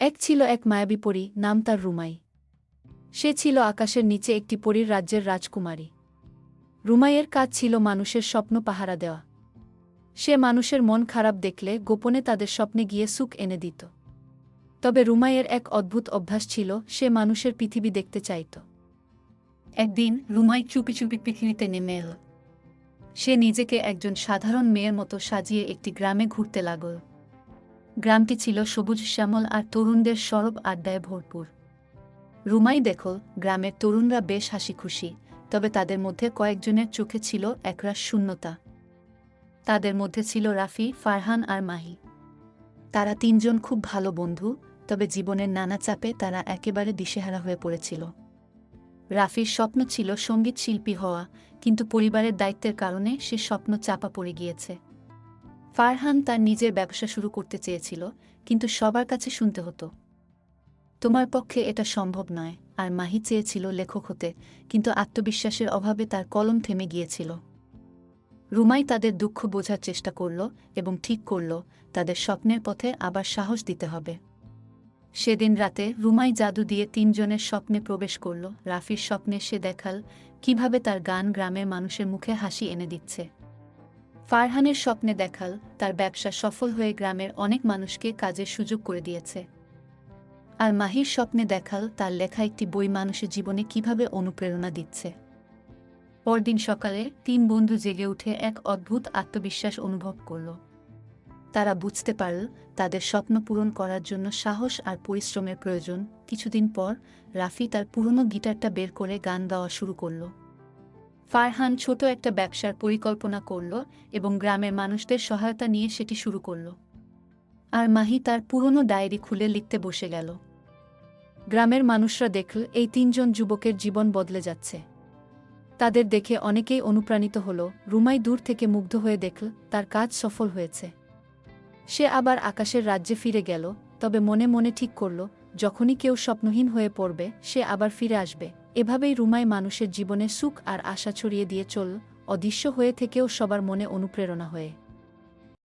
এক ছিল এক মায়াবী পরী, নাম তার রুমাই। সে ছিল আকাশের নিচে একটি পরীর রাজ্যের রাজকুমারী। রুমাইয়ের কাজ ছিল মানুষের স্বপ্ন পাহারা দেওয়া। সে মানুষের মন খারাপ দেখলে গোপনে তাদের স্বপ্নে গিয়ে সুখ এনে দিত। তবে রুমাইয়ের এক অদ্ভুত অভ্যাস ছিল, সে মানুষের পৃথিবী দেখতে চাইত। একদিন রুমাই চুপি চুপি পৃথিবীতে নেমে এল। সে নিজেকে একজন সাধারণ মেয়ের মতো সাজিয়ে একটি গ্রামে ঘুরতে লাগল। গ্রামটি ছিল সবুজ, শ্যামল আর তরুণদের সরব আড্ডায় ভরপুর। রুমাই দেখো গ্রামের তরুণরা বেশ হাসি খুশি তবে তাদের মধ্যে কয়েকজনের চোখে ছিল একরাশ শূন্যতা। তাদের মধ্যে ছিল রাফি, ফারহান আর মাহি। তারা তিনজন খুব ভালো বন্ধু, তবে জীবনের নানা চাপে তারা একেবারে দিশেহারা হয়ে পড়েছিল। রাফির স্বপ্ন ছিল সংগীত শিল্পী হওয়া, কিন্তু পরিবারের দায়িত্বের কারণে সে স্বপ্ন চাপা পড়ে গিয়েছে। ফারহান তার নিজের ব্যবসা শুরু করতে চেয়েছিল, কিন্তু সবার কাছে শুনতে হতো। তোমার পক্ষে এটা সম্ভব নয়, আর মাহি চেয়েছিল লেখক হতে, কিন্তু আত্মবিশ্বাসের অভাবে তার কলম থেমে গিয়েছিল। রুমাই তাদের দুঃখ বোঝার চেষ্টা করল এবং ঠিক করল, তাদের স্বপ্নের পথে আবার সাহস দিতে হবে। সেদিন রাতে রুমাই জাদু দিয়ে তিনজনের স্বপ্নে প্রবেশ করল। রাফির স্বপ্নে সে দেখাল কীভাবে তার গান গ্রামের মানুষের মুখে হাসি এনে দিচ্ছে। ফারহানের স্বপ্নে দেখাল, তার ব্যবসা সফল হয়ে গ্রামের অনেক মানুষকে কাজের সুযোগ করে দিয়েছে। আর মাহির স্বপ্নে দেখাল, তার লেখা একটি বই মানুষের জীবনে কীভাবে অনুপ্রেরণা দিচ্ছে। পরদিন সকালে তিন বন্ধু জেগে উঠে এক অদ্ভুত আত্মবিশ্বাস অনুভব করল। তারা বুঝতে পারল, তাদের স্বপ্ন পূরণ করার জন্য সাহস আর পরিশ্রমের প্রয়োজন। কিছুদিন পর রাফি তার পুরনো গিটারটা বের করে গান গাওয়া শুরু করল। ফারহান ছোট একটা ব্যবসার পরিকল্পনা করল এবং গ্রামের মানুষদের সহায়তা নিয়ে সেটি শুরু করল। আর মাহি তার পুরনো ডায়েরি খুলে লিখতে বসে গেল। গ্রামের মানুষরা দেখল এই তিনজন যুবকের জীবন বদলে যাচ্ছে। তাদের দেখে অনেকেই অনুপ্রাণিত হল। রুমাই দূর থেকে মুগ্ধ হয়ে দেখল তার কাজ সফল হয়েছে। সে আবার আকাশের রাজ্যে ফিরে গেল, তবে মনে মনে ঠিক করল, যখনই কেউ স্বপ্নহীন হয়ে পড়বে, সে আবার ফিরে আসবে। এভাবেই রুমাই মানুষের জীবনে সুখ আর আশা ছড়িয়ে দিয়ে চল, অদৃশ্য হয়ে থেকেও সবার মনে অনুপ্রেরণা হয়ে।